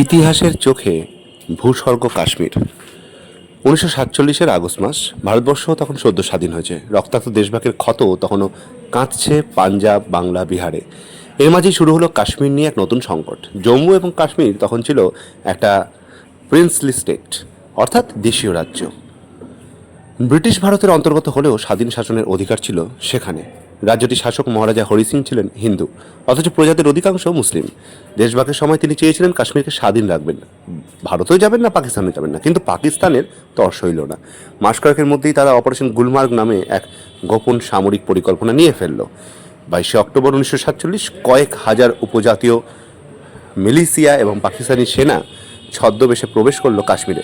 ইতিহাসের চোখে ভূস্বর্গ কাশ্মীর। উনিশশো সাতচল্লিশের আগস্ট মাস, ভারতবর্ষ তখন সদ্য স্বাধীন হয়েছে। রক্তাক্ত দেশভাগের ক্ষত তখনও কাঁদছে পাঞ্জাব, বাংলা, বিহারে। এর মাঝেই শুরু হলো কাশ্মীর নিয়ে এক নতুন সংকট। জম্মু এবং কাশ্মীর তখন ছিল একটা প্রিন্সলি স্টেট অর্থাৎ দেশীয় রাজ্য। ব্রিটিশ ভারতের অন্তর্গত হলেও স্বাধীন শাসনের অধিকার ছিল সেখানে। রাজ্যটির শাসক মহারাজা হরি সিং ছিলেন হিন্দু, অথচ প্রজাদের অধিকাংশ মুসলিম। দেশভাগের সময় তিনি চেয়েছিলেন কাশ্মীরকে স্বাধীন রাখবেন ভারতেও যাবেন না, পাকিস্তানেও যাবেন না, কিন্তু পাকিস্তানের তর সইল না। মাস কয়েকের মধ্যেই তারা অপারেশন গুলমার্গ নামে এক গোপন সামরিক পরিকল্পনা নিয়ে ফেলল। বাইশে অক্টোবর উনিশশো সাতচল্লিশ কয়েক হাজার উপজাতীয় মিলিশিয়া এবং পাকিস্তানি সেনা ছদ্মবেশে প্রবেশ করল কাশ্মীরে।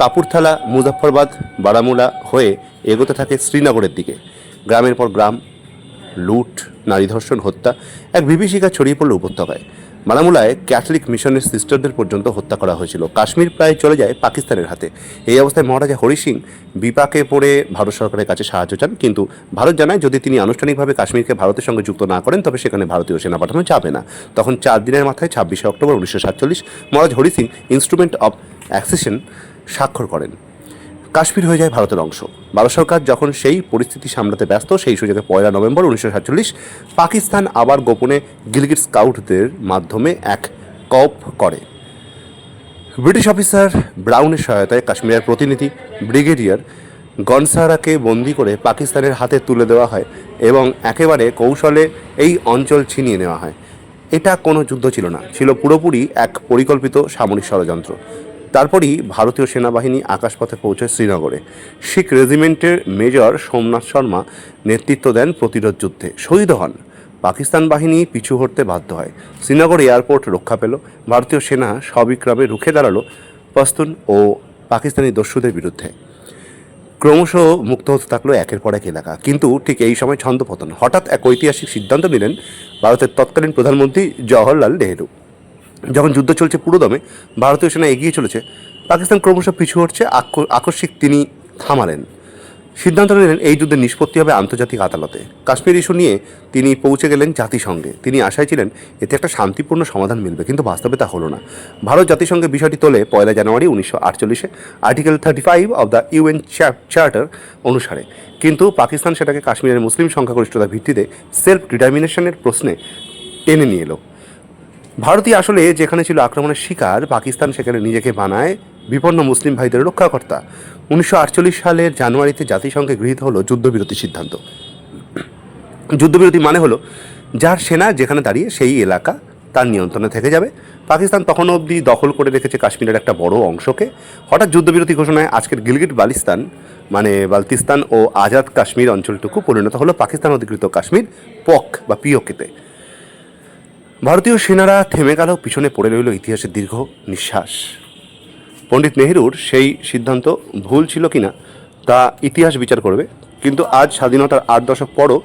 কাপুরথালা মুজাফরবাদ বারামুলা হয়ে এগোতে থাকে শ্রীনগরের দিকে। গ্রামের পর গ্রাম লুট, নারী ধর্ষণ, হত্যা, এক বিভীষিকা ছড়িয়ে পড়ল উপত্যকায়। মালামুলায় ক্যাথলিক মিশনের সিস্টারদের পর্যন্ত হত্যা করা হয়েছিল। কাশ্মীর প্রায় চলে যায় পাকিস্তানের হাতে। এই অবস্থায় মহারাজা হরি সিং বিপাকে পড়ে ভারত সরকারের কাছে সাহায্য চান, কিন্তু ভারত জানায় যদি তিনি আনুষ্ঠানিকভাবে কাশ্মীরকে ভারতের সঙ্গে যুক্ত না করেন, তবে সেখানে ভারতীয় সেনা পাঠানো যাবে না। তখন চার দিনের মাথায় ছাব্বিশে অক্টোবর উনিশশো সাতচল্লিশ Maharaj Hari Singh instrument of accession স্বাক্ষর করেন। কাশ্মীর হয়ে যায় ভারতের অংশ। ভারত সরকার যখন সেই পরিস্থিতি সামলাতে ব্যস্ত, সেই সুযোগে পয়লা নভেম্বর উনিশশো সাতচল্লিশ পাকিস্তান আবার গোপনে গিলগিট স্কাউটদের মাধ্যমে এক কপ করে। ব্রিটিশ অফিসার ব্রাউনের সহায়তায় কাশ্মীরের প্রতিনিধি ব্রিগেডিয়ার গনসারাকে বন্দি করে পাকিস্তানের হাতে তুলে দেওয়া হয় এবং একেবারে কৌশলে এই অঞ্চল ছিনিয়ে নেওয়া হয়। এটা কোনো যুদ্ধ ছিল না, ছিল পুরোপুরি এক পরিকল্পিত সামরিক ষড়যন্ত্র। তারপরই ভারতীয় সেনাবাহিনী আকাশপথে পৌঁছয় শ্রীনগরে। শিখ রেজিমেন্টের মেজর সোমনাথ শর্মা নেতৃত্ব দেন প্রতিরোধ যুদ্ধে। শহীদ হন। পাকিস্তান বাহিনী পিছু হটতে বাধ্য হয়। শ্রীনগর এয়ারপোর্ট রক্ষা পেল। ভারতীয় সেনা সবিক্রমে রুখে দাঁড়াল পাস্তুন ও পাকিস্তানি দস্যুদের বিরুদ্ধে। ক্রমশ মুক্ত হতে থাকল একের পর এক এলাকা। কিন্তু ঠিক এই সময় ছন্দপতন হঠাৎ এক ঐতিহাসিক সিদ্ধান্ত নিলেন ভারতের তৎকালীন প্রধানমন্ত্রী জওহরলাল নেহেরু। যখন যুদ্ধ চলছে পুরোদমে ভারতীয় সেনা এগিয়ে চলেছে, পাকিস্তান ক্রমশ পিছু আক- আকস্মিক তিনি থামালেন। সিদ্ধান্ত নিলেন এই যুদ্ধের নিষ্পত্তি হবে আন্তর্জাতিক আদালতে। কাশ্মীর ইস্যু নিয়ে তিনি পৌঁছে গেলেন জাতিসংঘে। তিনি আশায় ছিলেন এতে একটা শান্তিপূর্ণ সমাধান মিলবে, কিন্তু বাস্তবে তা হলো না। ভারত জাতিসংঘে বিষয়টি তোলে পয়লা জানুয়ারি উনিশশো আটচল্লিশে, article thirty five of the UN charter অনুসারে। কিন্তু পাকিস্তান সেটাকে কাশ্মীরের মুসলিম সংখ্যাগরিষ্ঠতার ভিত্তিতে সেলফ ডিটারমিনেশনের প্রশ্নে টেনে নিয়ে এলো। ভারতীয় আসলে যেখানে ছিল আক্রমণের শিকার, পাকিস্তান সেখানে নিজেকে বানায়। বিপন্ন মুসলিম ভাইদের রক্ষাকর্তা। উনিশশো আটচল্লিশ সালের জানুয়ারিতে জাতিসংঘে গৃহীত হলো যুদ্ধবিরতি সিদ্ধান্ত। যুদ্ধবিরতি মানে হলো, যার সেনা যেখানে দাঁড়িয়ে সেই এলাকা তার নিয়ন্ত্রণে থেকে যাবে। পাকিস্তান তখনও অবধি দখল করে রেখেছে কাশ্মীরের একটা বড় অংশকে। হঠাৎ যুদ্ধবিরতি ঘোষণায় আজকের গিলগিট বালিস্তান মানে বালতিস্তান ও আজাদ কাশ্মীর অঞ্চলটুকু পরিণত হলো পাকিস্তান অধিকৃত কাশ্মীর পক বা পিওকেতে। ভারতীয় সেনারা থেমে গেল পিছনে পড়ে রইল ইতিহাসের দীর্ঘ নিঃশ্বাস। পণ্ডিত নেহরুর সেই সিদ্ধান্ত ভুল ছিল কিনা, তা ইতিহাস বিচার করবে। কিন্তু আজ স্বাধীনতার আট দশক পরও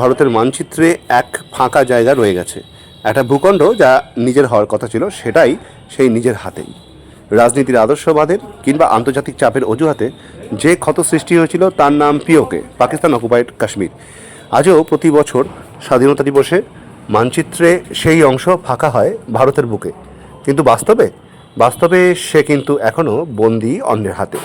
ভারতের মানচিত্রে এক ফাঁকা জায়গা রয়ে গেছে। একটা ভূখণ্ড যা নিজের হওয়ার কথা ছিল, সেটাই সেই নিজের হাতেই। রাজনীতির আদর্শবাদের কিংবা আন্তর্জাতিক চাপের অজুহাতে যে ক্ষত সৃষ্টি হয়েছিল, তার নাম পিওকে, পাকিস্তান অকুপাইড কাশ্মীর। আজও প্রতি বছর স্বাধীনতা দিবসে মানচিত্রে সেই অংশ ফাঁকা হয় ভারতের বুকে। কিন্তু বাস্তবে বাস্তবে সে কিন্তু এখনও বন্দি অন্যের হাতে।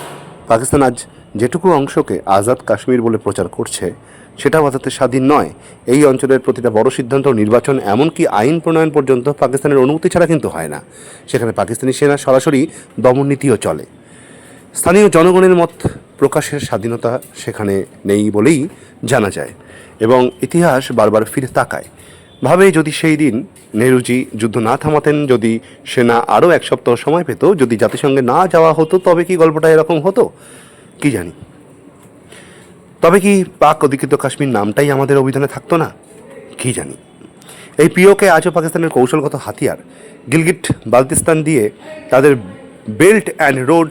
পাকিস্তান আজ যেটুকু অংশকে আজাদ কাশ্মীর বলে প্রচার করছে সেটা বাজাতে স্বাধীন নয়। এই অঞ্চলের প্রতিটা বড় সিদ্ধান্ত নির্বাচন, এমনকি আইন প্রণয়ন পর্যন্ত পাকিস্তানের অনুমতি ছাড়া কিন্তু হয় না। সেখানে পাকিস্তানি সেনা সরাসরি দমননীতিও চলে। স্থানীয় জনগণের মত প্রকাশের স্বাধীনতা সেখানে নেই বলেই জানা যায়। এবং ইতিহাস বারবার ফিরে তাকায়। ভাবে যদি সেই দিন নেহরুজি যুদ্ধ না থামাতেন, যদি সেনা আরও এক সপ্তাহ সময় পেত, যদি জাতিসংঘে না যাওয়া হতো, তবে কি গল্পটা এরকম হতো? কি জানি। তবে কি পাক অধিকৃত কাশ্মীর নামটাই আমাদের অভিধানে থাকতো না? কি জানি। এই পিওকে আজও পাকিস্তানের কৌশলগত হাতিয়ার, গিলগিট, বালতিস্তান দিয়ে তাদের বেল্ট অ্যান্ড রোড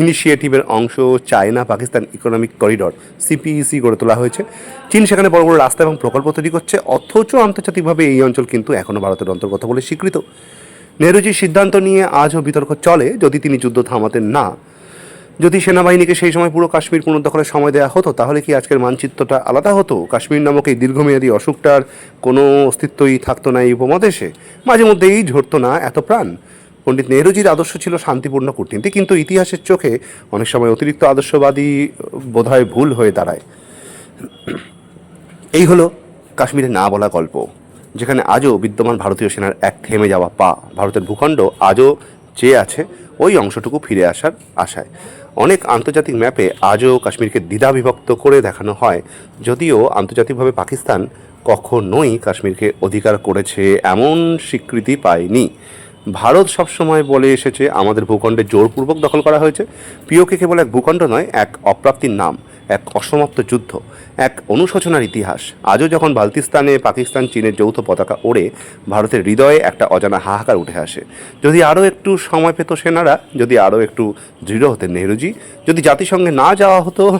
ইনিশিয়েটিভের অংশ China Pakistan economic corridor, CPEC, গড়ে তোলা হয়েছে। চীন সেখানে বড় বড় রাস্তা এবং প্রকল্প তৈরি করছে। অথচ আন্তর্জাতিকভাবে এই অঞ্চল কিন্তু এখনও ভারতের অন্তর্গত বলে স্বীকৃত। নেহরুজির সিদ্ধান্ত নিয়ে আজও বিতর্ক চলে, যদি তিনি যুদ্ধ থামাতেন না। যদি সেনাবাহিনীকে সেই সময় পুরো কাশ্মীর পুনর্দখলের সময় দেওয়া হতো, তাহলে কি আজকের মানচিত্রটা আলাদা হতো? কাশ্মীর নামক এই দীর্ঘমেয়াদী অসুখটার কোনো অস্তিত্বই থাকতো না এই উপমহাদেশে। মাঝে মধ্যেই ঝরতো না এত প্রাণ। পণ্ডিত নেহরুজির আদর্শ ছিল শান্তিপূর্ণ কূটনীতি, কিন্তু ইতিহাসের চোখে অনেক সময় অতিরিক্ত আদর্শবাদী বোধহয় ভুল হয়ে দাঁড়ায়। এই হলো কাশ্মীরে না বলা গল্প, যেখানে আজও বিদ্যমান ভারতীয় সেনার এক থেমে যাওয়া পা, ভারতের ভূখণ্ড আজও চেয়ে আছে ওই অংশটুকু ফিরে আসার আশায়। অনেক আন্তর্জাতিক ম্যাপে আজও কাশ্মীরকে দ্বিধা বিভক্ত করে দেখানো হয়, যদিও আন্তর্জাতিকভাবে পাকিস্তান কখনোই কাশ্মীরকে অধিকার করেছে এমন স্বীকৃতি পায়নি। ভারত সবসময় বলে এসেছে, আমাদের ভূখণ্ডে জোরপূর্বক দখল করা হয়েছে। পিওকে কেবল এক ভূখণ্ড নয়, এক অপ্রাপ্তির নাম, এক অসমাপ্ত যুদ্ধ, এক অনুশোচনার ইতিহাস। আজও যখন বালতিস্তানে পাকিস্তান চীনের যৌথ পতাকা ওড়ে, ভারতের হৃদয়ে একটা অজানা হাহাকার উঠে আসে। যদি আরও একটু সময় পেত সেনারা, যদি আরও একটু দৃঢ় হতেন নেহরুজি, যদি জাতিসংঘে না যাওয়া হতো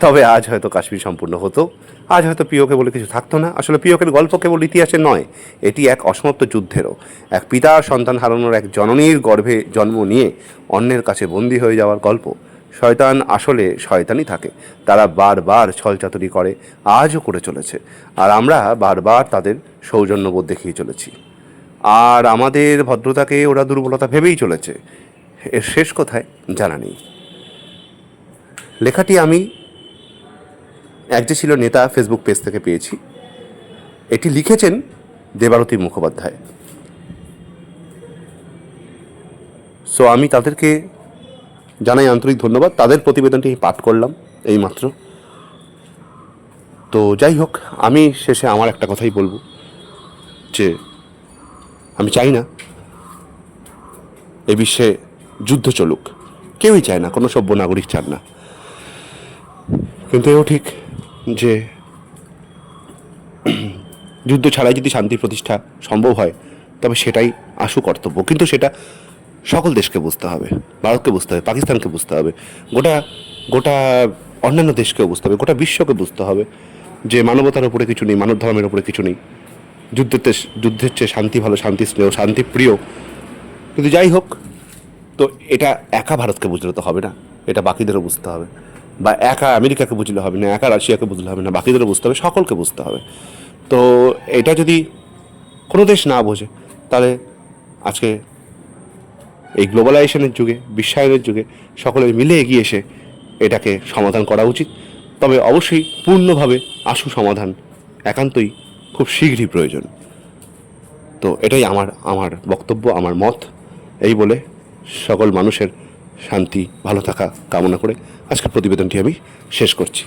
তবে আজ হয়তো কাশ্মীর সম্পূর্ণ হতো। আজ হয়তো পিওকে বলে কিছু থাকতো না। আসলে পিওকের গল্প কেবল ইতিহাসে নয়, এটি এক অসমাপ্ত যুদ্ধেরও। এক পিতার সন্তান হারানোর এক জননীর গর্ভে জন্ম নিয়ে অন্যের কাছে বন্দী হয়ে যাওয়ার গল্প। শয়তান আসলে শয়তানই থাকে। তারা বারবার ছলচাতুরি করে, আজও করে চলেছে। আর আমরা বারবার তাদের সৌজন্যবোধ দেখিয়ে চলেছি। আর আমাদের ভদ্রতাকে ওরা দুর্বলতা ভেবেই চলেছে। এর শেষ কোথায় জানা নেই। লেখাটি আমি এক যে ছিল নেতা ফেসবুক পেজ থেকে পেয়েছি। এটি লিখেছেন দেবারতী মুখোপাধ্যায়। সো আমি তাদেরকে জানাই আন্তরিক ধন্যবাদ। তাদের প্রতিবেদনটি পাঠ করলাম এইমাত্র। তো, যাই হোক, আমি শেষে আমার একটা কথাই বলব যে, আমি চাই না এ বিশ্বে যুদ্ধ চলুক। কেউই চায় না, কোনো সভ্য নাগরিক চান না। কিন্তু এও ঠিক যে যুদ্ধ ছাড়াই যদি শান্তি প্রতিষ্ঠা সম্ভব হয়, তবে সেটাই আশু কর্তব্য। কিন্তু সেটা সকল দেশকে বুঝতে হবে, ভারতকে বুঝতে হবে, পাকিস্তানকে বুঝতে হবে, গোটা গোটা অন্যান্য দেশকেও বুঝতে হবে, গোটা বিশ্বকে বুঝতে হবে যে মানবতার উপরে কিছু নেই, মানব ধর্মের উপরে কিছু নেই। যুদ্ধের যুদ্ধের চেয়ে শান্তি ভালো, শান্তি স্নেহ, শান্তি প্রিয়। কিন্তু যাই হোক, তো এটা একা ভারতকে বুঝলে তো হবে না, এটা বাকিদেরও বুঝতে হবে। বা একা আমেরিকাকে বুঝলে হবে না, একা রাশিয়াকে বুঝলে হবে না, বাকিদেরও বুঝতে হবে, সকলকে বুঝতে হবে। তো এটা যদি কোনো দেশ না বোঝে, তাহলে আজকে এই গ্লোবালাইজেশনের যুগে, বিশ্বায়নের যুগে সকলে মিলে এগিয়ে এসে এটাকে সমাধান করা উচিত। তবে অবশ্যই পূর্ণভাবে আশু সমাধান একান্তই খুব শীঘ্রই প্রয়োজন। তো এটাই আমার আমার বক্তব্য, আমার মত। এই বলে সকল মানুষের শান্তি ভালো থাকা কামনা করে আজকের প্রতিবেদনটি আমি শেষ করছি।